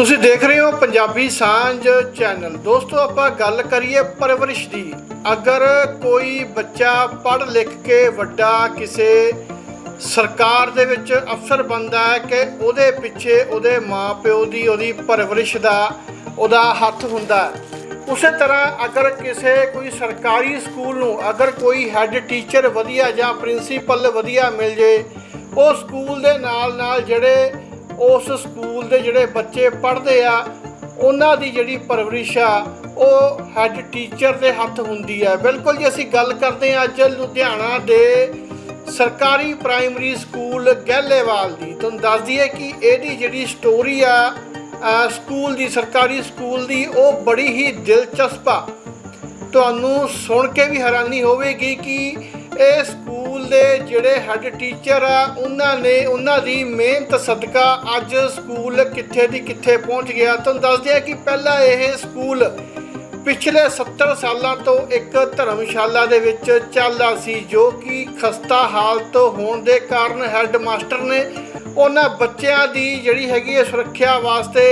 ਤੁਸੀਂ ਦੇਖ ਰਹੇ ਹੋ ਪੰਜਾਬੀ ਸਾਂਝ ਚੈਨਲ। ਦੋਸਤੋ, ਆਪਾਂ ਗੱਲ ਕਰੀਏ ਪਰਵਰਿਸ਼ ਦੀ। ਅਗਰ ਕੋਈ ਬੱਚਾ ਪੜ੍ਹ ਲਿਖ ਕੇ ਵੱਡਾ ਕਿਸੇ ਸਰਕਾਰ ਦੇ ਵਿੱਚ ਅਫਸਰ ਬਣਦਾ ਹੈ ਕਿ ਉਹਦੇ ਪਿੱਛੇ ਉਹਦੇ ਮਾਪਿਓ ਦੀ ਉਹਦੀ ਪਰਵਰਿਸ਼ ਦਾ ਉਹਦਾ ਹੱਥ ਹੁੰਦਾ ਉਸੇ ਤਰ੍ਹਾਂ ਅਗਰ ਕਿਸੇ ਕੋਈ ਸਰਕਾਰੀ ਸਕੂਲ ਨੂੰ ਅਗਰ ਕੋਈ ਹੈੱਡ ਟੀਚਰ ਵਧੀਆ ਜਾਂ ਪ੍ਰਿੰਸੀਪਲ ਵਧੀਆ ਮਿਲ ਜੇ, ਉਹ ਸਕੂਲ ਦੇ ਨਾਲ ਨਾਲ ਜਿਹੜੇ ਉਸ ਸਕੂਲ ਦੇ ਜਿਹੜੇ ਬੱਚੇ ਪੜ੍ਹਦੇ ਆ, ਉਹਨਾਂ ਦੀ ਜਿਹੜੀ ਪਰਵਰਿਸ਼ ਆ, ਉਹ ਹੈੱਡ ਟੀਚਰ ਦੇ ਹੱਥ ਹੁੰਦੀ ਹੈ ਬਿਲਕੁਲ ਜੀ, ਅਸੀਂ ਗੱਲ ਕਰਦੇ ਹਾਂ ਅੱਜ ਲੁਧਿਆਣਾ ਦੇ ਸਰਕਾਰੀ ਪ੍ਰਾਇਮਰੀ ਸਕੂਲ ਗਹਿਲੇਵਾਲ ਦੀ। ਤੁਹਾਨੂੰ ਦੱਸ ਦਈਏ ਕਿ ਇਹਦੀ ਜਿਹੜੀ ਸਟੋਰੀ ਆ ਸਕੂਲ ਦੀ, ਸਰਕਾਰੀ ਸਕੂਲ ਦੀ, ਉਹ ਬੜੀ ਹੀ ਦਿਲਚਸਪ ਆ। ਤੁਹਾਨੂੰ ਸੁਣ ਕੇ ਵੀ ਹੈਰਾਨੀ ਹੋਵੇਗੀ ਕਿ ਇਹ ਸਕੂਲ ਦੇ ਜਿਹੜੇ ਹੈੱਡ ਟੀਚਰ ਆ, ਉਹਨਾਂ ਨੇ ਉਹਨਾਂ ਦੀ ਮਿਹਨਤ ਸਦਕਾ ਅੱਜ ਸਕੂਲ ਕਿੱਥੇ ਦੀ ਕਿੱਥੇ ਪਹੁੰਚ ਗਿਆ। ਤੁਹਾਨੂੰ ਦੱਸਦੇ ਆ ਕਿ ਪਹਿਲਾਂ ਇਹ ਸਕੂਲ ਪਿਛਲੇ 70 ਸਾਲਾਂ ਤੋਂ ਇੱਕ ਧਰਮਸ਼ਾਲਾ ਦੇ ਵਿੱਚ ਚੱਲਦਾ ਸੀ, ਜੋ ਕਿ ਖਸਤਾ ਹਾਲਤ ਹੋਣ ਦੇ ਕਾਰਨ ਹੈੱਡ ਮਾਸਟਰ ਨੇ ਉਹਨਾਂ ਬੱਚਿਆਂ ਦੀ ਜਿਹੜੀ ਹੈਗੀ ਹੈ ਸੁਰੱਖਿਆ ਵਾਸਤੇ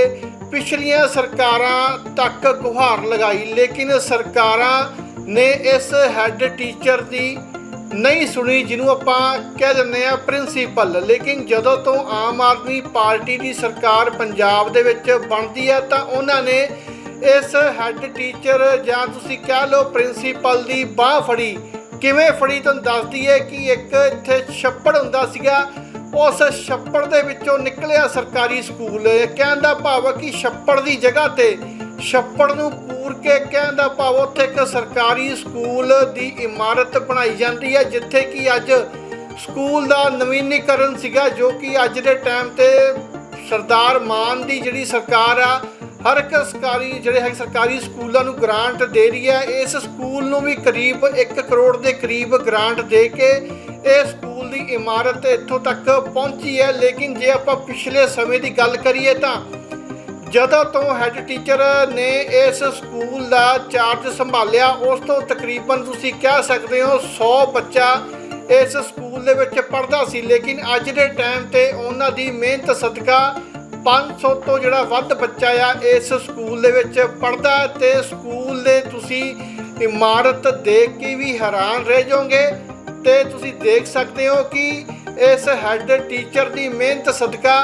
ਪਿਛਲੀਆਂ ਸਰਕਾਰਾਂ ਤੱਕ ਗੁਹਾਰ ਲਗਾਈ। ਲੇਕਿਨ ਸਰਕਾਰਾਂ ਨੇ ਇਸ ਹੈੱਡ ਟੀਚਰ ਦੀ ਨਹੀਂ ਸੁਣੀ ਜਿਹਨੂੰ ਆਪਾਂ ਕਹਿ ਦਿੰਦੇ ਆ ਪ੍ਰਿੰਸੀਪਲ ਲੇਕਿਨ ਜਦੋਂ ਤੋਂ ਆਮ ਆਦਮੀ ਪਾਰਟੀ ਦੀ ਸਰਕਾਰ ਪੰਜਾਬ ਦੇ ਵਿੱਚ ਬਣਦੀ ਹੈ ਤਾਂ ਉਹਨਾਂ ਨੇ ਇਸ ਹੈੱਡ ਟੀਚਰ ਜਾਂ ਤੁਸੀਂ ਕਹਿ ਲਓ ਪ੍ਰਿੰਸੀਪਲ ਦੀ ਬਾਹ ਫੜੀ। ਕਿਵੇਂ ਫੜੀ ਤੁਹਾਨੂੰ ਦੱਸਦੀ ਹੈ ਕਿ ਇੱਕ ਇੱਥੇ ਛੱਪੜ ਹੁੰਦਾ ਸੀਗਾ, ਉਸ ਛੱਪੜ ਦੇ ਵਿੱਚੋਂ ਨਿਕਲਿਆ ਸਰਕਾਰੀ ਸਕੂਲ। ਕਹਿਣ ਦਾ ਭਾਵ ਹੈ ਕਿ ਛੱਪੜ ਦੀ ਜਗ੍ਹਾ ਤੇ, ਛੱਪੜ ਨੂੰ ਪੂਰ ਕੇ ਕਹਿਣ ਦਾ ਭਾਵ ਉੱਥੇ ਇੱਕ ਸਰਕਾਰੀ ਸਕੂਲ ਦੀ ਇਮਾਰਤ ਬਣਾਈ ਜਾਂਦੀ ਹੈ, ਜਿੱਥੇ ਕਿ ਅੱਜ ਸਕੂਲ ਦਾ ਨਵੀਨੀਕਰਨ ਸੀਗਾ, ਜੋ ਕਿ ਅੱਜ ਦੇ ਟਾਈਮ ਤੇ ਸਰਦਾਰ ਮਾਨ ਦੀ ਜਿਹੜੀ ਸਰਕਾਰ ਆ, ਹਰ ਇੱਕ ਸਰਕਾਰੀ, ਜਿਹੜੇ ਹੈ ਸਰਕਾਰੀ ਸਕੂਲਾਂ ਨੂੰ ਗ੍ਰਾਂਟ ਦੇ ਰਹੀ ਹੈ। ਇਸ ਸਕੂਲ ਨੂੰ ਵੀ ਕਰੀਬ 1 ਕਰੋੜ ਦੇ ਕਰੀਬ ਗ੍ਰਾਂਟ ਦੇ ਕੇ ਇਹ ਸਕੂਲ ਦੀ ਇਮਾਰਤ ਇੱਥੋਂ ਤੱਕ ਪਹੁੰਚੀ ਹੈ। ਲੇਕਿਨ ਜੇ ਆਪਾਂ ਪਿਛਲੇ ਸਮੇਂ ਦੀ ਗੱਲ ਕਰੀਏ ਤਾਂ ਜਦੋਂ ਤੋਂ ਹੈੱਡ ਟੀਚਰ ਨੇ ਇਸ ਸਕੂਲ ਦਾ ਚਾਰਜ ਸੰਭਾਲਿਆ, ਉਸ ਤੋਂ ਤਕਰੀਬਨ ਤੁਸੀਂ ਕਹਿ ਸਕਦੇ ਹੋ 100 ਬੱਚਾ ਇਸ ਸਕੂਲ ਦੇ ਵਿੱਚ ਪੜ੍ਹਦਾ ਸੀ, ਲੇਕਿਨ ਅੱਜ ਦੇ ਟਾਈਮ ਤੇ ਉਹਨਾਂ ਦੀ ਮਿਹਨਤ ਸਦਕਾ 500 ਤੋਂ ਜਿਹੜਾ ਵੱਧ ਬੱਚਾ ਆ, ਇਸ ਸਕੂਲ ਦੇ ਵਿੱਚ ਪੜ੍ਹਦਾ ਹੈ ਤੇ ਸਕੂਲ ਦੇ ਤੁਸੀਂ ਇਮਾਰਤ ਦੇਖ ਕੇ ਵੀ ਹੈਰਾਨ ਰਹਿ ਜਾਓਗੇ ਤੇ ਤੁਸੀਂ ਦੇਖ ਸਕਦੇ ਹੋ ਕਿ ਇਸ ਹੈੱਡ ਟੀਚਰ ਦੀ ਮਿਹਨਤ ਸਦਕਾ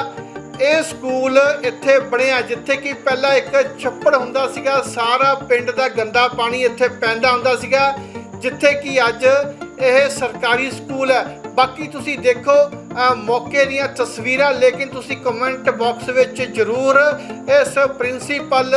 ਇਹ ਸਕੂਲ ਇੱਥੇ ਬਣਿਆ ਜਿੱਥੇ ਕਿ ਪਹਿਲਾਂ ਇੱਕ ਛੱਪੜ ਹੁੰਦਾ ਸੀਗਾ, ਸਾਰਾ ਪਿੰਡ ਦਾ ਗੰਦਾ ਪਾਣੀ ਇੱਥੇ ਪੈਂਦਾ ਹੁੰਦਾ ਸੀਗਾ, ਜਿੱਥੇ ਕਿ ਅੱਜ ਇਹ ਸਰਕਾਰੀ ਸਕੂਲ ਹੈ। ਬਾਕੀ ਤੁਸੀਂ ਦੇਖੋ ਮੌਕੇ ਦੀਆਂ ਤਸਵੀਰਾਂ, ਲੇਕਿਨ ਤੁਸੀਂ ਕਮੈਂਟ ਬਾਕਸ ਵਿੱਚ ਜਰੂਰ ਇਸ ਪ੍ਰਿੰਸੀਪਲ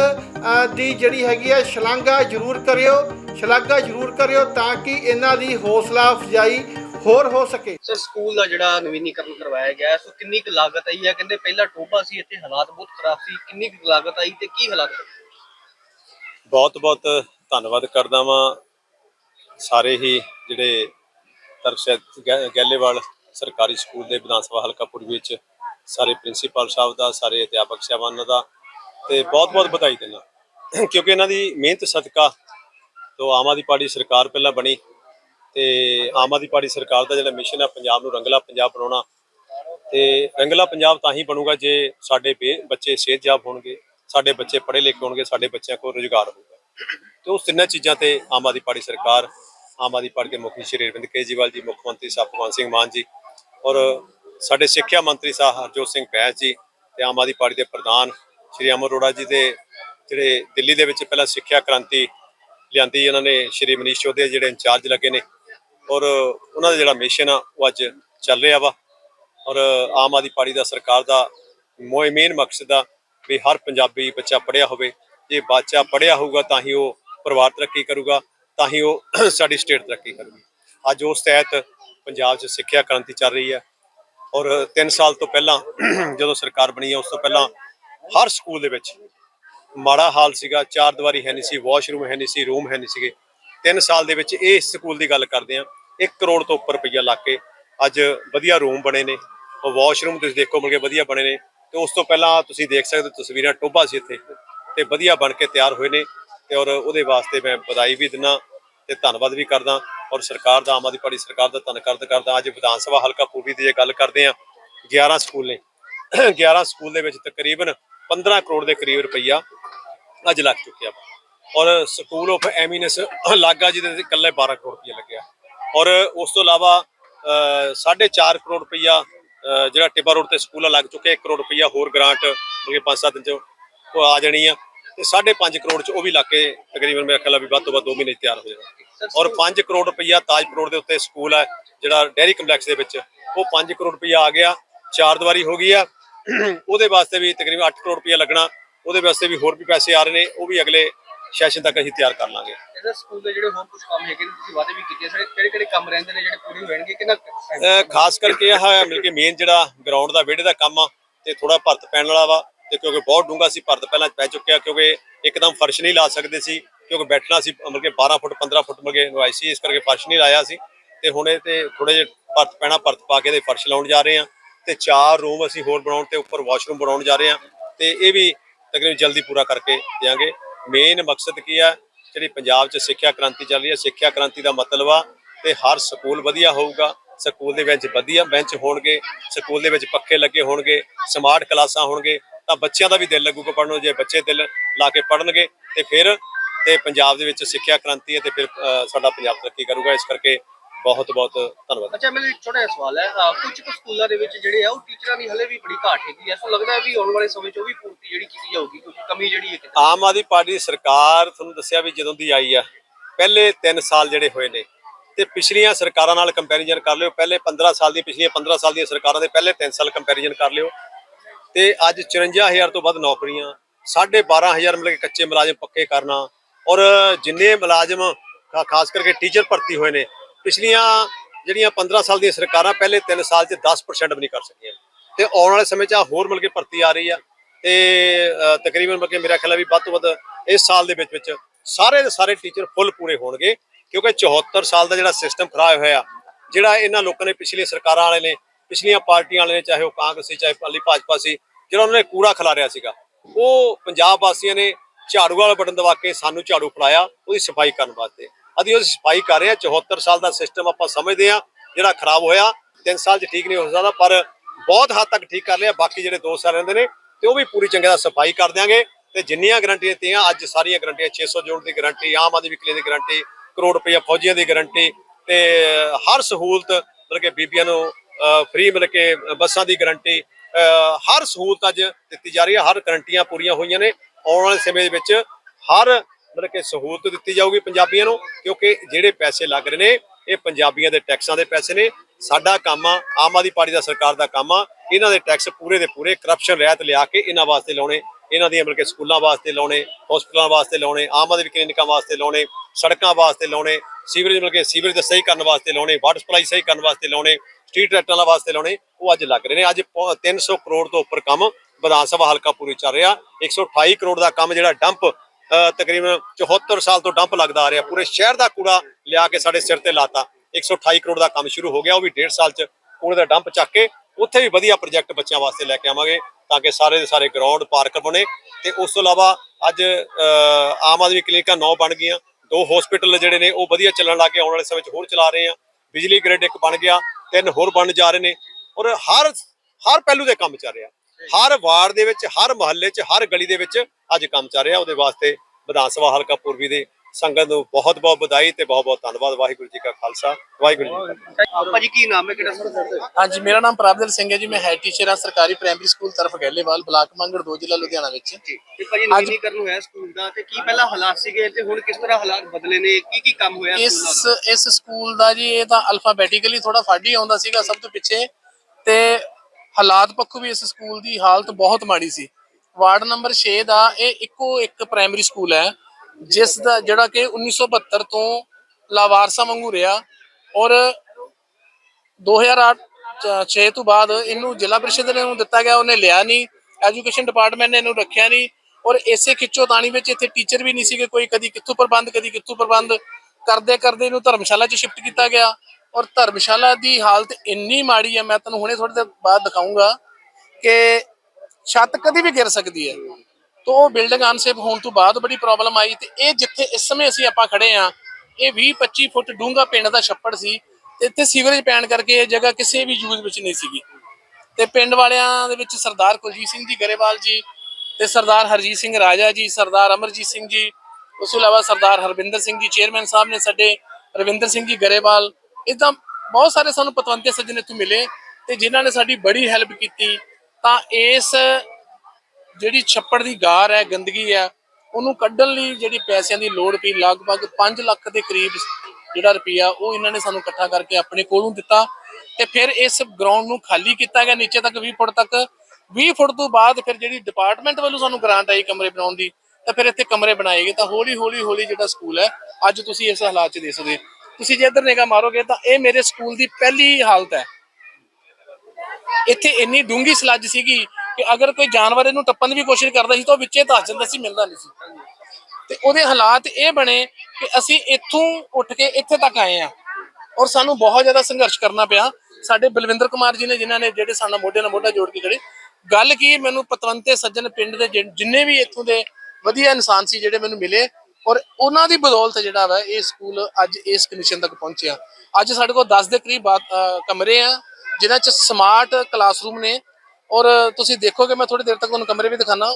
ਦੀ ਜਿਹੜੀ ਹੈਗੀ ਹੈ, ਸ਼ਲਾਘਾ ਜਰੂਰ ਕਰਿਓ, ਸ਼ਲਾਘਾ ਜਰੂਰ ਕਰਿਓ ਤਾਂ ਕਿ ਇਹਨਾਂ ਦੀ ਹੌਸਲਾ ਅਫਜ਼ਾਈ ਹੋਰ ਹੋ ਸਕੇ। ਸਰ ਸਕੂਲ ਦਾ ਜਿਹੜਾ ਨਵੀਨੀਕਰਨ ਕਰਵਾਇਆ ਗਿਆ ਹੈ, ਸੋ ਕਿੰਨੀ ਕੁ ਲਾਗਤ ਆਈ ਹੈ? ਕਹਿੰਦੇ ਪਹਿਲਾਂ ਟੋਬਾ ਸੀ ਇੱਥੇ ਹਾਲਾਤ ਬਹੁਤ ਖਰਾਬ ਸੀ। ਕਿੰਨੀ ਕੁ ਲਾਗਤ ਆਈ ਤੇ ਕੀ ਹਾਲਾਤ ਬਹੁਤ ਬਹੁਤ ਧੰਨਵਾਦ ਕਰਦਾ ਵਾਂ। ਸਾਰੇ ਹੀ ਜਿਹੜੇ ਤਰਸ਼ਦ ਗੈਲੇਵਾਲ ਸਰਕਾਰੀ ਸਕੂਲ ਦੇ ਵਿਧਾਨ ਸਭਾ ਹਲਕਾ ਪੁਰਬੀ ਵਿੱਚ ਸਾਰੇ ਪ੍ਰਿੰਸੀਪਲ ਸਾਹਿਬ ਦਾ ਸਾਰੇ ਅਧਿਆਪਕ ਸਾਹਿਬਾਨਾਂ ਦਾ ਤੇ ਬਹੁਤ ਬਹੁਤ ਵਧਾਈ ਦਿੰਦਾ। ਕਿਉਂਕਿ ਇਹਨਾਂ ਦੀ ਮਿਹਨਤ ਸਦਕਾ ਤੋਂ ਆਮ ਆਦਮੀ ਪਾਰਟੀ ਸਰਕਾਰ ਪਹਿਲਾਂ ਬਣੀ। ਤੇ ਆਮ ਆਦਮੀ ਪਾਰਟੀ ਸਰਕਾਰ ਦਾ ਜਿਹੜਾ ਮਿਸ਼ਨ ਹੈ ਪੰਜਾਬ ਨੂੰ ਰੰਗਲਾ ਪੰਜਾਬ ਬਣਾਉਣਾ। ਤੇ ਰੰਗਲਾ ਪੰਜਾਬ ਤਾਂ ਹੀ ਬਣੂਗਾ ਜੇ ਸਾਡੇ ਬੇ- ਬੱਚੇ ਸਿਹਤਯਾਬ ਹੋਣਗੇ, ਸਾਡੇ ਬੱਚੇ ਪੜ੍ਹੇ ਲਿਖੇ ਹੋਣਗੇ, ਸਾਡੇ ਬੱਚਿਆਂ ਕੋਲ ਰੁਜ਼ਗਾਰ ਹੋਊਗਾ। ਤੇ ਉਸ ਤਿੰਨਾਂ ਚੀਜ਼ਾਂ ਤੇ ਆਮ ਆਦਮੀ ਪਾਰਟੀ ਸਰਕਾਰ, ਆਮ ਆਦਮੀ ਪਾਰਟੀ ਦੇ ਮੁਖੀ ਸ਼੍ਰੀ ਅਰਵਿੰਦ ਕੇਜਰੀਵਾਲ ਜੀ, ਮੁੱਖ ਮੰਤਰੀ ਸਾਹਿਬ ਭਗਵੰਤ ਸਿੰਘ ਮਾਨ ਜੀ ਔਰ ਸਾਡੇ ਸਿੱਖਿਆ ਮੰਤਰੀ ਸਾਹਿਬ ਹਰਜੋਤ ਸਿੰਘ ਬੈਂਸ ਜੀ ਤੇ ਆਮ ਆਦਮੀ ਪਾਰਟੀ ਦੇ ਪ੍ਰਧਾਨ ਸ਼੍ਰੀ ਅਮਰ ਅਰੋੜਾ ਜੀ ਦੇ ਜਿਹੜੇ ਦਿੱਲੀ ਦੇ ਵਿੱਚ ਪਹਿਲਾਂ ਸਿੱਖਿਆ ਕ੍ਰਾਂਤੀ ਲਿਆਂਦੀ ਇਹਨਾਂ ਨੇ, ਸ਼੍ਰੀ ਮਨੀਸ਼ ਚੌਧਰੀ ਜਿਹੜੇ ਇੰਚਾਰਜ ਲੱਗੇ ਨੇ। ਔਰ ਉਹਨਾਂ ਦਾ ਜਿਹੜਾ ਮਿਸ਼ਨ ਆ, ਉਹ ਅੱਜ ਚੱਲ ਰਿਹਾ ਵਾ। ਔਰ ਆਮ ਆਦਮੀ ਪਾਰਟੀ ਦਾ ਸਰਕਾਰ ਦਾ ਮੋਏ ਮੇਨ ਮਕਸਦ ਆ ਵੀ ਹਰ ਪੰਜਾਬੀ ਬੱਚਾ ਪੜ੍ਹਿਆ ਹੋਵੇ। ਜੇ ਬੱਚਾ ਪੜ੍ਹਿਆ ਹੋਊਗਾ ਤਾਂ ਹੀ ਉਹ ਪਰਿਵਾਰ ਤਰੱਕੀ ਕਰੂਗਾ, ਤਾਂ ਹੀ ਉਹ ਸਾਡੀ ਸਟੇਟ ਤਰੱਕੀ ਕਰੂਗੀ। ਅੱਜ ਉਸ ਤਹਿਤ ਪੰਜਾਬ 'ਚ ਸਿੱਖਿਆ ਕ੍ਰਾਂਤੀ ਚੱਲ ਰਹੀ ਹੈ ਔਰ 3 ਸਾਲ ਤੋਂ ਪਹਿਲਾਂ ਜਦੋਂ ਸਰਕਾਰ ਬਣੀ ਹੈ ਉਸ ਤੋਂ ਪਹਿਲਾਂ ਹਰ ਸਕੂਲ ਦੇ ਵਿੱਚ ਮਾੜਾ ਹਾਲ ਸੀਗਾ। ਚਾਰ ਦੀਵਾਰੀ ਹੈ ਨਹੀਂ ਸੀ, ਵਾਸ਼ਰੂਮ ਹੈ ਨਹੀਂ ਸੀ, ਰੂਮ ਹੈ ਨਹੀਂ ਸੀਗੇ। 3 ਸਾਲ ਦੇ ਵਿੱਚ ਇਹ ਸਕੂਲ ਦੀ ਗੱਲ ਕਰਦੇ ਆ 1 ਕਰੋੜ ਤੋਂ ਉੱਪਰ ਰੁਪਈਆ ਲਾ ਕੇ ਅੱਜ ਵਧੀਆ ਰੂਮ ਬਣੇ ਨੇ। ਉਹ ਵਾਸ਼ਰੂਮ ਤੁਸੀਂ ਦੇਖੋ ਮਿਲ ਕੇ ਵਧੀਆ ਬਣੇ ਨੇ। ਤੇ ਉਸ ਤੋਂ ਪਹਿਲਾਂ ਤੁਸੀਂ ਦੇਖ ਸਕਦੇ ਹੋ ਤਸਵੀਰਾਂ ਟੋਭਾ ਸੀ ਇੱਥੇ। ਤੇ ਵਧੀਆ ਬਣ ਕੇ ਤਿਆਰ ਹੋਏ ਨੇ। ਤੇ ਔਰ ਉਹਦੇ ਵਾਸਤੇ ਮੈਂ ਵਧਾਈ ਵੀ ਦਿੰਦਾ ਤੇ ਧੰਨਵਾਦ ਵੀ ਕਰਦਾ। ਔਰ ਸਰਕਾਰ ਦਾ, ਆਮ ਆਦਮੀ ਪਾਰਟੀ ਸਰਕਾਰ ਦਾ ਧੰਨਵਾਦ ਕਰਦਾ। ਅੱਜ ਵਿਧਾਨ ਸਭਾ ਹਲਕਾ ਪੂਰਬੀ ਦੀ ਜੇ ਗੱਲ ਕਰਦੇ ਆ 11 ਸਕੂਲ ਨੇ। 11 ਸਕੂਲ ਦੇ ਵਿੱਚ ਤਕਰੀਬਨ 15 ਕਰੋੜ ਦੇ ਕਰੀਬ ਰੁਪਈਆ ਅੱਜ ਲੱਗ ਚੁੱਕਿਆ ਔਰ ਸਕੂਲ ਆਫ ਐਮੀਨੈਸ ਲਾਗਾ ਜਿਹਦੇ ਤੇ ਇਕੱਲੇ 12 ਕਰੋੜ ਰੁਪਈਆ ਲੱਗਿਆ। ਔਰ ਉਸ ਤੋਂ ਇਲਾਵਾ ਅ, ਸਾਢੇ 4 ਕਰੋੜ ਰੁਪਈਆ ਜਿਹੜਾ ਟਿੱਬਾ ਰੋਡ ਤੇ ਸਕੂਲ ਆ ਲੱਗ ਚੁੱਕਿਆ 1 ਕਰੋੜ ਰੁਪਈਆ ਹੋਰ ਗ੍ਰਾਂਟ ਜਿਹੜੇ 5-7 ਦਿਨ ਚ ਉਹ ਆ ਜਾਣੀ ਆ। ਤੇ 5.5 ਕਰੋੜ ਚ ਉਹ ਵੀ ਲੱਗ ਕੇ ਤਕਰੀਬਨ ਮੇਰਾ ਖਿਆਲ ਵੀ ਵੱਧ ਤੋਂ ਵੱਧ 2 ਮਹੀਨੇ 'ਚ ਤਿਆਰ ਹੋ ਜਾਣਾ। ਔਰ 5 ਕਰੋੜ ਰੁਪਈਆ ਤਾਜਪੁਰ ਦੇ ਉੱਤੇ ਸਕੂਲ ਹੈ ਜਿਹੜਾ ਡੈਰੀ ਕੰਪਲੈਕਸ ਦੇ ਵਿੱਚ ਉਹ 5 ਕਰੋੜ ਰੁਪਈਆ ਆ ਗਿਆ ਚਾਰ ਦੀਵਾਰੀ ਹੋ ਗਈ ਆ। ਉਹਦੇ ਵਾਸਤੇ ਵੀ ਤਕਰੀਬਨ 8 ਕਰੋੜ ਰੁਪਈਆ ਲੱਗਣਾ ਉਹਦੇ ਵਾਸਤੇ ਵੀ ਹੋਰ ਵੀ ਪੈਸੇ ਆ ਰਹੇ ਨੇ ਉਹ ਵੀ ਅਗਲੇ ਸੈਸ਼ਨ ਤੱਕ ਅਸੀਂ ਤਿਆਰ ਕਰ ਲਾਂਗੇ। ਇਹਦਾ ਸਕੂਲ ਦੇ ਜਿਹੜੇ ਹੋਰ ਕੁਝ ਕੰਮ ਹੈਗੇ ਨੇ ਤੁਸੀਂ ਵਾਅਦੇ ਵੀ ਕੀਤੇ ਸਾਰੇ? ਕਿਹੜੇ ਕਿਹੜੇ ਕੰਮ ਰਹਿੰਦੇ ਨੇ ਜਿਹੜੇ ਪੂਰੇ ਹੋਣਗੇ? ਕਿੰਨਾ ਅਹ ਖਾਸ ਕਰਕੇ ਇਹ ਮਿਲ ਕੇ ਮੇਨ ਜਿਹੜਾ ਗਰਾਊਂਡ ਦਾ ਵਿਹੜੇ ਦਾ ਕੰਮ ਆ ਤੇ ਥੋੜਾ ਭਰਤ ਪੈਣ ਵਾਲਾ ਵਾ ਤੇ ਕਿਉਂਕਿ ਬਹੁਤ ਡੂੰਘਾ ਸੀ ਭਰਤ ਪਹਿਲਾਂ ਪੈ ਚੁੱਕਿਆ ਕਿਉਂਕਿ ਇੱਕਦਮ ਫਰਸ਼ ਨਹੀਂ ਲਾ ਸਕਦੇ ਸੀ ਕਿਉਂਕਿ ਬੈਠਣਾ ਸੀ ਮਤਲਬ ਕਿ 12 ਫੁੱਟ 15 ਫੁੱਟ ਮਤਲਬ ਕਿ ਨਵਾਈ ਸੀ ਇਸ ਕਰਕੇ ਫਰਸ਼ ਨਹੀਂ ਲਾਇਆ ਸੀ। ਤੇ ਹੁਣ ਇਹ ਤੇ ਥੋੜੇ ਜਿਹਾ ਭਰਤ ਪੈਣਾ ਭਰਤ ਪਾ ਕੇ ਇਹਦੇ ਫਰਸ਼ ਲਾਉਣ ਜਾ ਰਹੇ ਆ। ਤੇ ਚਾਰ ਰੂਮ ਅਸੀਂ ਹੋਰ ਬਣਾਉਣ ਤੇ ਉੱਪਰ ਵਾਸ਼ਰੂਮ ਬਣਾਉਣ ਜਾ ਰਹੇ ਆ। ਤੇ ਇਹ ਵੀ ਤਕਰੀਬਨ ਜਲਦੀ ਪੂਰਾ ਕਰਕੇ ਦਿਆਂਗੇ ਮੇਨ ਮਕਸਦ ਕੀ ਆ? ਜਿਹੜੀ ਪੰਜਾਬ 'ਚ ਸਿੱਖਿਆ ਕ੍ਰਾਂਤੀ ਚੱਲ ਰਹੀ ਹੈ ਸਿੱਖਿਆ ਕ੍ਰਾਂਤੀ ਦਾ ਮਤਲਬ ਆ ਤੇ ਹਰ ਸਕੂਲ ਵਧੀਆ ਹੋਊਗਾ। ਸਕੂਲ ਦੇ ਵਿੱਚ ਵਧੀਆ ਬੈਂਚ ਹੋਣਗੇ, ਸਕੂਲ ਦੇ ਵਿੱਚ ਪੱਖੇ ਲੱਗੇ ਹੋਣਗੇ ਸਮਾਰਟ ਕਲਾਸਾਂ ਹੋਣਗੇ, ਤਾਂ ਬੱਚਿਆਂ ਦਾ ਵੀ ਦਿਲ ਲੱਗੂਗਾ ਪੜ੍ਹਨ ਨੂੰ। ਜੇ ਬੱਚੇ ਦਿਲ ਲਾ ਕੇ ਪੜ੍ਹਨਗੇ ਤੇ ਫਿਰ ਤੇ ਪੰਜਾਬ ਦੇ ਵਿੱਚ ਸਿੱਖਿਆ ਕ੍ਰਾਂਤੀ ਹੈ ਤੇ ਫਿਰ ਸਾਡਾ ਪੰਜਾਬ ਤਰੱਕੀ ਕਰੂਗਾ। ਇਸ ਕਰਕੇ ਬਹੁਤ ਬਹੁਤ ਧੰਨਵਾਦ। ਅੱਛਾ ਮੇਰੇ ਛੋਟਾ ਜਿਹਾ ਸਵਾਲ ਹੈ। ਅਹ ਕੁਝ ਕੁ ਸਕੂਲਾਂ ਦੇ ਵਿੱਚ ਜਿਹੜੇ ਆ, ਉਹ ਟੀਚਰਾਂ ਦੀ ਹਲੇ ਵੀ ਬੜੀ ਘਾਟ ਹੈਗੀ ਹੈ। ਸੋ ਲੱਗਦਾ ਵੀ ਆਉਣ ਵਾਲੇ ਸਮੇਂ 'ਚ ਉਹ ਵੀ ਪੂਰਤੀ ਜਿਹੜੀ ਕੀਤੀ ਜਾਊਗੀ, ਕਿਉਂਕਿ ਕਮੀ ਜਿਹੜੀ ਹੈ ਕਿਤੇ। ਆਮ ਆਦਮੀ ਪਾਰਟੀ ਦੀ ਸਰਕਾਰ ਤੁਹਾਨੂੰ ਦੱਸਿਆ ਵੀ ਜਦੋਂ ਦੀ ਆਈ ਆ, ਪਹਿਲੇ 3 ਸਾਲ ਜਿਹੜੇ ਹੋਏ ਨੇ, ਤੇ ਪਿਛਲੀਆਂ ਸਰਕਾਰਾਂ ਨਾਲ ਕੰਪੈਰੀਜ਼ਨ ਕਰ ਲਿਓ, ਪਹਿਲੇ 15 ਸਾਲ ਦੀ, ਪਿਛਲੀਆਂ 15 ਸਾਲ ਦੀਆਂ ਸਰਕਾਰਾਂ ਦੇ ਪਹਿਲੇ 3 ਸਾਲ ਕੰਪੈਰੀਜ਼ਨ ਕਰ ਲਿਓ। ਤੇ ਅੱਜ 54000 ਤੋਂ ਵੱਧ ਨੌਕਰੀਆਂ 12500 ਮਿਲ ਕੇ ਕੱਚੇ ਮੁਲਾਜ਼ਮ ਪੱਕੇ ਕਰਨਾ, ਔਰ ਜਿੰਨੇ ਮੁਲਾਜ਼ਮ ਖਾਸ ਕਰਕੇ ਟੀਚਰ ਭਰਤੀ ਹੋਏ ਨੇ, ਪਿਛਲੀਆਂ ਜਿਹੜੀਆਂ 15 ਸਾਲ ਦੀਆਂ ਸਰਕਾਰਾਂ ਪਹਿਲੇ 3 ਸਾਲ 'ਚ 10% ਵੀ ਨਹੀਂ ਕਰ ਸਕੀਆਂ। ਤੇ ਆਉਣ ਵਾਲੇ ਸਮੇਂ 'ਚ ਆਹ ਹੋਰ ਮਿਲ ਕੇ ਭਰਤੀ ਆ ਰਹੀ ਆ। ਤੇ ਤਕਰੀਬਨ ਮਤਲਬ ਕਿ ਮੇਰਾ ਖਿਆਲ ਹੈ ਵੀ ਵੱਧ ਤੋਂ ਵੱਧ ਇਸ ਸਾਲ ਦੇ ਵਿੱਚ ਵਿੱਚ ਸਾਰੇ ਦੇ ਸਾਰੇ ਟੀਚਰ ਫੁੱਲ ਪੂਰੇ ਹੋਣਗੇ, ਕਿਉਂਕਿ 74 ਸਾਲ ਦਾ ਜਿਹੜਾ ਸਿਸਟਮ ਖਰਾਬ ਹੋਇਆ ਜਿਹੜਾ ਇਹਨਾਂ ਲੋਕਾਂ ਨੇ ਪਿਛਲੀ ਸਰਕਾਰਾਂ ਵਾਲੇ ਨੇ, ਪਿਛਲੀਆਂ ਪਾਰਟੀਆਂ ਵਾਲੇ ਨੇ, ਚਾਹੇ ਉਹ ਕਾਂਗਰਸ ਸੀ ਚਾਹੇ ਅਕਾਲੀ ਭਾਜਪਾ ਸੀ, ਜਿਹੜਾ ਉਹਨਾਂ ਨੇ ਕੂੜਾ ਖਿਲਾਰਿਆ ਸੀਗਾ, ਉਹ ਪੰਜਾਬ ਵਾਸੀਆਂ ਨੇ ਝਾੜੂ ਵਾਲਾ ਬਟਨ ਦਬਾ ਕੇ ਸਾਨੂੰ ਝਾੜੂ ਫੜਾਇਆ, ਉਹਦੀ ਸਫ਼ਾਈ ਕਰਨ ਵਾਸਤੇ। ਅਸੀਂ ਉਹਦੀ ਸਫ਼ਾਈ ਕਰ ਰਹੇ ਹਾਂ 74 ਸਾਲ ਦਾ ਸਿਸਟਮ ਆਪਾਂ ਸਮਝਦੇ ਹਾਂ, ਜਿਹੜਾ ਖਰਾਬ ਹੋਇਆ 3 ਸਾਲ 'ਚ ਠੀਕ ਨਹੀਂ ਹੋ ਸਕਦਾ, ਪਰ ਬਹੁਤ ਹੱਦ ਤੱਕ ਠੀਕ ਕਰ ਲਿਆ, ਬਾਕੀ ਜਿਹੜੇ 2 ਸਾਲ ਰਹਿੰਦੇ ਨੇ ਤੇ ਉਹ ਵੀ ਪੂਰੀ ਚੰਗੇ ਦਾ ਸਫ਼ਾਈ ਕਰ ਦਿਆਂਗੇ। ਤੇ ਜਿੰਨੀਆਂ ਗਰੰਟੀਆਂ ਦਿੱਤੀਆਂ, ਅੱਜ ਸਾਰੀਆਂ ਗਰੰਟੀਆਂ 600 ਜੋੜ ਦੀ ਗਰੰਟੀ ਆਮ ਆਦਮੀ ਵਿਕਲੇ ਦੀ ਗਰੰਟੀ ਕਰੋੜ ਰੁਪਈਆ ਫੌਜੀਆਂ ਦੀ ਗਰੰਟੀ ਤੇ ਹਰ ਸਹੂਲਤ ਮਤਲਬ ਕਿ ਬੀਬੀਆਂ ਨੂੰ ਫ੍ਰੀ ਮਤਲਬ ਕਿ ਬੱਸਾਂ ਦੀ ਗਰੰਟੀ ਹਰ ਸਹੂਲਤ ਅੱਜ ਦਿੱਤੀ ਜਾ ਰਹੀ ਹੈ ਹਰ ਗਰੰਟੀਆਂ ਪੂਰੀਆਂ ਹੋਈਆਂ ਨੇ। ਆਉਣ ਵਾਲੇ ਸਮੇਂ ਦੇ ਵਿੱਚ ਹਰ ਮਤਲਬ ਕਿ ਸਹੂਲਤ ਦਿੱਤੀ ਜਾਊਗੀ ਪੰਜਾਬੀਆਂ ਨੂੰ, ਕਿਉਂਕਿ ਜਿਹੜੇ ਪੈਸੇ ਲੱਗ ਰਹੇ ਨੇ, ਇਹ ਪੰਜਾਬੀਆਂ ਦੇ ਟੈਕਸਾਂ ਦੇ ਪੈਸੇ ਨੇ। ਸਾਡਾ ਕੰਮ ਆ, ਆਮ ਆਦਮੀ ਪਾਰਟੀ ਦਾ ਸਰਕਾਰ ਦਾ ਕੰਮ ਆ। ਇਹਨਾਂ ਦੇ ਟੈਕਸ ਪੂਰੇ ਦੇ ਪੂਰੇ ਕਰਪਸ਼ਨ ਰਹਿਤ ਲਿਆ ਕੇ ਇਹਨਾਂ ਵਾਸਤੇ ਲਾਉਣੇ। ਇਹਨਾਂ ਦੀਆਂ ਮਤਲਬ ਕਿ ਸਕੂਲਾਂ ਵਾਸਤੇ ਲਾਉਣੇ ਹਸਪਤਾਲਾਂ ਵਾਸਤੇ ਲਾਉਣੇ, ਆਮ ਆਦਮੀ ਕਲੀਨਿਕਾਂ ਵਾਸਤੇ ਲਾਉਣੇ, ਸੜਕਾਂ ਵਾਸਤੇ ਲਾਉਣੇ, ਸੀਵਰੇਜ ਮਤਲਬ ਕਿ ਸੀਵਰੇਜ ਦਾ ਸਹੀ ਕਰਨ ਵਾਸਤੇ ਲਾਉਣੇ ਵਾਟਰ ਸਪਲਾਈ ਸਹੀ ਕਰਨ ਵਾਸਤੇ ਲਾਉਣੇ ਸਟਰੀਟ ਲਾਈਟਾਂ ਵਾਸਤੇ ਲਾਉਣੇ, ਉਹ ਅੱਜ ਲੱਗ ਰਹੇ ਨੇ। ਅੱਜ ਪੌ- 300 ਕਰੋੜ ਤੋਂ ਉੱਪਰ ਕੰਮ ਵਿਧਾਨ ਸਭਾ ਹਲਕਾ ਪੂਰੀ ਚੱਲ ਰਿਹਾ। 128 ਕਰੋੜ ਦਾ ਕੰਮ ਜਿਹੜਾ ਡੰਪ ਤਕਰੀਬਨ 74 ਸਾਲ ਤੋਂ ਡੰਪ ਲੱਗਦਾ ਆ ਰਿਹਾ। ਪੂਰੇ ਸ਼ਹਿਰ ਦਾ ਕੂੜਾ ਲਿਆ ਕੇ ਸਾਡੇ ਸਿਰ ਤੇ ਲਾਤਾ। 128 ਕਰੋੜ ਦਾ ਕੰਮ ਸ਼ੁਰੂ ਹੋ ਗਿਆ, ਉਹ ਵੀ 1.5 ਸਾਲ ਚ ਕੂੜੇ ਦਾ ਡੰਪ ਚੱਕ ਕੇ ਉੱਥੇ ਵੀ ਵਧੀਆ ਪ੍ਰੋਜੈਕਟ ਬੱਚਿਆਂ ਵਾਸਤੇ ਲੈ ਕੇ ਆਵਾਂਗੇ ਤਾਂ ਕਿ ਸਾਰੇ ਦੇ ਸਾਰੇ ਗਰਾਊਂਡ ਪਾਰਕ ਬਣੇ। ਤੇ ਉਸ ਤੋਂ ਇਲਾਵਾ ਅੱਜ ਆਮ ਆਦਮੀ ਕਲੀਨਿਕਾਂ ਨੌ ਬਣ ਗਈਆਂ, ਦੋ ਹਸਪੀਟਲ ਜਿਹੜੇ ਨੇ, ਉਹ ਵਧੀਆ ਚੱਲਣ ਲੱਗੇ ਆਉਣ ਵਾਲੇ ਸਮੇਂ 'ਚ ਹੋਰ ਚਲਾ ਰਹੇ ਆ। ਬਿਜਲੀ ਗ੍ਰਿਡ ਇੱਕ ਬਣ ਗਿਆ, ਤਿੰਨ ਹੋਰ ਬਣ ਜਾ ਰਹੇ ਨੇ ਔਰ ਹਰ ਹਰ ਪਹਿਲੂ ਦੇ ਕੰਮ ਚੱਲ ਰਿਹਾ। ਹਰ ਵਾਰਡ ਦੇ ਵਿੱਚ, ਹਰ ਮਹੱਲੇ 'ਚ, ਹਰ ਗਲੀ ਦੇ ਵਿੱਚ ਅੱਜ ਕੰਮ ਚੱਲ ਰਿਹਾ, ਉਹਦੇ ਵਾਸਤੇ ਵਿਧਾਨ ਸਭਾ ਹਲਕਾ ਪੂਰਬੀ ਦੇ ਸੰਗਤ ਨੂੰ ਬਹੁਤ ਬਹੁਤ ਵਧਾਈ ਤੇ ਬਹੁਤ ਬਹੁਤ ਧੰਨਵਾਦ ਵਾਹਿਗੁਰੂ ਜੀ ਕਾ ਖਾਲਸਾ ਵਾਹਿਗੁਰੂ ਜੀ ਕੀ ਫਤਿਹ। ਭਾਜੀ ਕੀ ਨਾਮ ਹੈ? ਕਿਹੜਾ ਸਕੂਲ ਹਾਂਜੀ ਮੇਰਾ ਨਾਮ ਪ੍ਰਭਦਲ ਸਿੰਘ ਹੈ ਜੀ ਮੈਂ ਹੈਡ ਟੀਚਰ ਹਾਂ ਸਰਕਾਰੀ ਪ੍ਰਾਇਮਰੀ ਸਕੂਲ ਤਰਫ ਗੈਲੇਵਾਲ ਬਲਾਕ ਮੰਗੜ ਦੋ ਜ਼ਿਲ੍ਹਾ ਲੁਧਿਆਣਾ ਵਿੱਚ। ਤੇ ਭਾਜੀ ਨਵੀਨੀਕਰਨ ਹੋਇਆ ਸਕੂਲ ਦਾ ਤੇ ਕੀ ਪਹਿਲਾਂ ਹਾਲਾਤ ਸੀਗੇ ਤੇ ਹੁਣ ਕਿਸ ਤਰ੍ਹਾਂ ਹਾਲਾਤ ਬਦਲੇ ਨੇ? ਕੀ ਕੀ ਕੰਮ ਹੋਇਆ ਇਸ ਸਕੂਲਾਂ ਦਾ? ਇਸ ਸਕੂਲ ਦਾ ਜੀ ਇਹ ਤਾਂ ਅਲਫਾਬੈਟਿਕਲੀ ਥੋੜਾ ਫਾਡੀ ਹੀ ਆਉਂਦਾ ਸੀਗਾ ਸਭ ਤੋਂ ਪਿੱਛੇ ਤੇ ਹਾਲਾਤ ਪੱਖੋਂ ਵੀ ਇਸ ਸਕੂਲ ਦੀ ਹਾਲਤ ਬਹੁਤ ਮਾੜੀ ਸੀ। ਵਾਰਡ ਨੰਬਰ 6 ਦਾ ਇਹ ਇੱਕੋ ਇੱਕ ਪ੍ਰਾਇਮਰੀ ਸਕੂਲ ਹੈ। ਜਿਸ ਦਾ ਜਿਹੜਾ ਕਿ 1972 ਤੋਂ ਲਾਵਾਰਸਾ ਵਾਂਗੂ ਰਿਹਾ ਔਰ 2008 6 ਤੋਂ ਬਾਅਦ ਇਹਨੂੰ ਜ਼ਿਲ੍ਹਾ ਪ੍ਰੀਸ਼ਦ ਨੇ ਨੂੰ ਦਿੱਤਾ ਗਿਆ, ਉਹਨੇ ਲਿਆ ਨਹੀਂ, ਐਜੂਕੇਸ਼ਨ ਡਿਪਾਰਟਮੈਂਟ ਨੇ ਇਹਨੂੰ ਰੱਖਿਆ ਨਹੀਂ ਔਰ ਇਸੇ ਖਿੱਚੋਤਾਣੀ ਵਿੱਚ ਇੱਥੇ ਟੀਚਰ ਵੀ ਨਹੀਂ ਸੀਗੇ ਕੋਈ, ਕਦੀ ਕਿੱਥੋਂ ਪ੍ਰਬੰਧ, ਕਦੀ ਕਿੱਥੋਂ ਪ੍ਰਬੰਧ। ਕਰਦੇ ਕਰਦੇ ਇਹਨੂੰ ਧਰਮਸ਼ਾਲਾ 'ਚ ਸ਼ਿਫਟ ਕੀਤਾ ਗਿਆ ਔਰ ਧਰਮਸ਼ਾਲਾ ਦੀ ਹਾਲਤ ਇੰਨੀ ਮਾੜੀ ਹੈ, ਮੈਂ ਤੁਹਾਨੂੰ ਹੁਣੇ ਥੋੜੀ ਦੇਰ ਬਾਅਦ ਦਿਖਾਉਂਗਾ ਕਿ ਛੱਤ ਕਦੀ ਵੀ ਗਿਰ ਸਕਦੀ ਹੈ। ਤੋ ਉਹ ਬਿਲਡਿੰਗ ਅਨਸੇਫ ਹੋਣ ਤੋਂ ਬਾਅਦ ਬੜੀ ਪ੍ਰੋਬਲਮ ਆਈ ਤੇ ਇਹ ਜਿੱਥੇ ਇਸ ਸਮੇਂ ਅਸੀਂ ਆਪਾਂ ਖੜੇ ਆ, ਇਹ 20 25 ਫੁੱਟ ਡੂੰਘਾ ਪਿੰਡ ਦਾ ਛੱਪੜ ਸੀ ਤੇ ਇੱਥੇ ਸੀਵਰੇਜ ਪੈਣ ਕਰਕੇ ਇਹ ਜਗ੍ਹਾ ਕਿਸੇ ਵੀ ਯੂਜ਼ ਵਿੱਚ ਨਹੀਂ ਸੀਗੀ। ਤੇ ਪਿੰਡ ਵਾਲਿਆਂ ਦੇ ਵਿੱਚ ਸਰਦਾਰ ਕੁਲਜੀਤ ਸਿੰਘ ਜੀ ਗਰੇਵਾਲ ਜੀ ਤੇ ਸਰਦਾਰ ਹਰਜੀਤ ਸਿੰਘ ਰਾਜਾ ਜੀ, ਸਰਦਾਰ ਅਮਰਜੀਤ ਸਿੰਘ ਜੀ, ਉਸ ਤੋਂ ਇਲਾਵਾ ਸਰਦਾਰ ਹਰਵਿੰਦਰ ਸਿੰਘ ਜੀ, ਚੇਅਰਮੈਨ ਸਾਹਿਬ ਨੇ ਸਾਡੇ ਰਵਿੰਦਰ ਸਿੰਘ ਜੀ ਗਰੇਵਾਲ, ਇਦਾਂ ਬਹੁਤ ਸਾਰੇ ਸਾਨੂੰ ਪਤਵੰਤੇ ਸੱਜਣ ਇੱਥੋਂ ਮਿਲੇ ਤੇ ਜਿਨ੍ਹਾਂ ਨੇ ਸਾਡੀ ਬੜੀ ਹੈਲਪ ਕੀਤੀ ਤਾਂ ਇਸ ਜਿਹੜੀ ਛੱਪੜ ਦੀ ਗਾਰ ਹੈ, ਗੰਦਗੀ ਹੈ, ਉਹਨੂੰ ਕੱਢਣ ਲਈ ਜਿਹੜੀ ਪੈਸਿਆਂ ਦੀ ਲੋੜ ਪਈ, ਲਗਭਗ 5 ਲੱਖ ਦੇ ਕਰੀਬ ਜਿਹੜਾ ਰੁਪਿਆ ਉਹ ਇਹਨਾਂ ਨੇ ਸਾਨੂੰ ਇਕੱਠਾ ਕਰਕੇ ਆਪਣੇ ਕੋਲੋਂ ਦਿੱਤਾ ਤੇ ਫਿਰ ਇਸ ਗਰਾਊਂਡ ਨੂੰ ਖਾਲੀ ਕੀਤਾ ਗਿਆ। ਨੀਚੇ ਤੱਕ 20 ਫੁੱਟ ਤੱਕ 20 ਫੁੱਟ ਤੋਂ ਬਾਅਦ ਫਿਰ ਜਿਹੜੀ ਡਿਪਾਰਟਮੈਂਟ ਵੱਲੋਂ ਸਾਨੂੰ ਗ੍ਰਾਂਟ ਆਈ ਕਮਰੇ ਬਣਾਉਣ ਦੀ, ਤਾਂ ਫਿਰ ਇੱਥੇ ਕਮਰੇ ਬਣਾਏ ਗਏ। ਤਾਂ ਹੌਲੀ ਹੌਲੀ ਹੌਲੀ ਜਿਹੜਾ ਸਕੂਲ ਹੈ, ਅੱਜ ਤੁਸੀਂ ਇਸ ਹਾਲਾਤ 'ਚ ਦੇਖ ਸਕਦੇ ਹੋ। ਤੁਸੀਂ ਜੇ ਇੱਧਰ ਨਿਗਾਹ ਮਾਰੋਗੇ ਤਾਂ ਇਹ ਮੇਰੇ ਸਕੂਲ ਦੀ ਪਹਿਲੀ ਹਾਲਤ ਹੈ। ਇੱਥੇ ਇੰਨੀ ਡੂੰਗੀ ਸਲੱਜ ਸੀਗੀ ਕਿ ਅਗਰ ਕੋਈ ਜਾਨਵਰ ਇਹਨੂੰ ਟੱਪਣ ਦੀ ਵੀ ਕੋਸ਼ਿਸ਼ ਕਰਦਾ ਸੀ ਤਾਂ ਉਹ ਵਿੱਚੇ ਧੱਸ ਜਾਂਦਾ ਸੀ, ਮਿਲਦਾ ਨਹੀਂ ਸੀ। ਤੇ ਉਹਦੇ ਹਾਲਾਤ ਇਹ ਬਣੇ ਕਿ ਅਸੀਂ ਇੱਥੋਂ ਉੱਠ ਕੇ ਇੱਥੇ ਤੱਕ ਆਏ ਆ ਔਰ ਸਾਨੂੰ ਬਹੁਤ ਜ਼ਿਆਦਾ ਸੰਘਰਸ਼ ਕਰਨਾ ਪਿਆ। ਸਾਡੇ ਬਲਵਿੰਦਰ ਕੁਮਾਰ ਜੀ ਨੇ, ਜਿਨ੍ਹਾਂ ਨੇ ਜਿਹੜੇ ਸਾਡਾ ਮੋਢੇ ਨਾਲ ਮੋਢਾ ਜੋੜ ਕੇ ਖੜੇ, ਗੱਲ ਕੀ ਮੈਨੂੰ ਪਤਵੰਤੇ ਸੱਜਣ ਪਿੰਡ ਦੇ ਜਿ- ਜਿੰਨੇ ਵੀ ਇੱਥੋਂ ਦੇ ਵਧੀਆ ਇਨਸਾਨ ਸੀ ਜਿਹੜੇ ਮੈਨੂੰ ਮਿਲੇ ਔਰ ਉਹਨਾਂ ਦੀ ਬਦੌਲਤ ਜਿਹੜਾ ਵਾ ਇਹ ਸਕੂਲ ਅੱਜ ਇਸ ਕੰਡੀਸ਼ਨ ਤੱਕ ਪਹੁੰਚਿਆ। ਅੱਜ ਸਾਡੇ ਕੋਲ 10 ਦੇ ਕਰੀਬ ਬਾਤ- ਕਮਰੇ ਆ, ਜਿਨ੍ਹਾਂ 'ਚ ਸਮਾਰਟ ਕਲਾਸਰੂਮ ਨੇ ਔਰ ਤੁਸੀਂ ਦੇਖੋਗੇ ਮੈਂ ਥੋੜੀ ਦੇਰ ਤੱਕ ਤੁਹਾਨੂੰ ਕਮਰੇ ਵੀ ਦਿਖਾਣਾ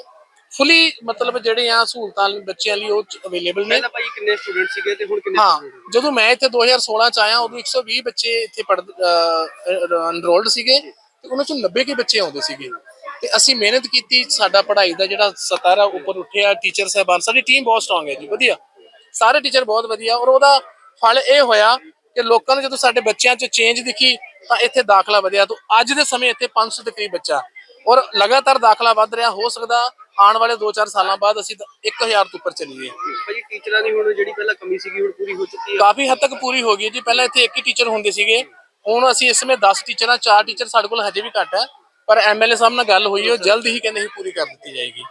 ਫੁੱਲੀ ਮਤਲਬ ਜਿਹੜੇ ਆ ਸਹੂਲਤਾਂ ਬੱਚਿਆਂ ਲਈ ਉਹ ਅਵੇਲੇਬਲ ਨੇ। ਪਹਿਲਾਂ ਭਾਈ ਕਿੰਨੇ ਸਟੂਡੈਂਟ ਸੀਗੇ ਤੇ ਹੁਣ ਕਿੰਨੇ ਹਾਂ ਜਦੋਂ ਮੈਂ ਇੱਥੇ 2016 ਚ ਆਇਆ ਉਦੋਂ 120 ਬੱਚੇ ਇੱਥੇ ਪੜ ਅਨਰੋਲਡ ਸੀਗੇ ਤੇ ਉਹਨਾਂ ਚੋਂ 90 ਕੇ ਬੱਚੇ ਆਉਂਦੇ ਸੀਗੇ। ਤੇ ਅਸੀਂ ਮਿਹਨਤ ਕੀਤੀ ਸਾਡਾ ਪੜ੍ਹਾਈ ਦਾ ਜਿਹੜਾ ਸਤਰ ਉੱਪਰ ਉੱਠਿਆ ਟੀਚਰ ਸਾਹਿਬਾਨ ਸਾਡੀ ਟੀਮ ਬਹੁਤ ਸਟਰੋਂਗ ਹੈ ਜੀ ਵਧੀਆ। ਸਾਰੇ ਟੀਚਰ ਬਹੁਤ ਵਧੀਆ ਔਰ ਉਹਦਾ ਫਲ ਇਹ ਹੋਇਆ ਕਿ ਲੋਕਾਂ ਨੂੰ ਜਦੋਂ ਸਾਡੇ ਬੱਚਿਆਂ 'ਚ ਚੇਂਜ ਦਿਖੀ ਤਾਂ ਇੱਥੇ ਦਾਖਲਾ ਵਧਿਆ। ਤੋਂ ਅੱਜ ਦੇ ਸਮੇਂ ਇੱਥੇ 500 ਦੇ ਕਰੀਬ ਬੱਚਾ ਔਰ ਲਗਾਤਾਰ ਦਾਖਲਾ ਵੱਧ ਰਿਹਾ। ਹੋ ਸਕਦਾ ਆਉਣ ਵਾਲੇ 2-4 ਸਾਲਾਂ ਬਾਅਦ ਅਸੀਂ ਤਾਂ 1000 ਤੋਂ ਉੱਪਰ ਚਲੀਏ। ਭਾਜੀ ਟੀਚਰਾਂ ਦੀ ਹੁਣ ਜਿਹੜੀ ਪਹਿਲਾਂ ਕਮੀ ਸੀਗੀ ਹੁਣ ਪੂਰੀ ਹੋ ਚੁੱਕੀ ਹੈ ਕਾਫੀ ਹੱਦ ਤੱਕ ਪੂਰੀ ਹੋ ਗਈ ਹੈ ਜੀ। ਪਹਿਲਾਂ ਇੱਥੇ ਇੱਕ ਹੀ ਟੀਚਰ ਹੁੰਦੇ ਸੀਗੇ। ਹੁਣ ਅਸੀਂ ਇਸ ਸਮੇਂ 10 ਟੀਚਰਾਂ ਚਾਰ ਟੀਚਰ ਸਾਡੇ ਕੋਲ ਹਜੇ ਵੀ ਘੱਟ ਹੈ। ਪਰ ਐਮਐਲਏ ਸਾਹਿਬ ਨਾਲ ਗੱਲ ਹੋਈ ਹੈ। ਜਲਦ ਹੀ ਕਹਿੰਦੇ ਸੀ ਪੂਰੀ ਕਰ ਦਿੱਤੀ ਜਾਏਗੀ।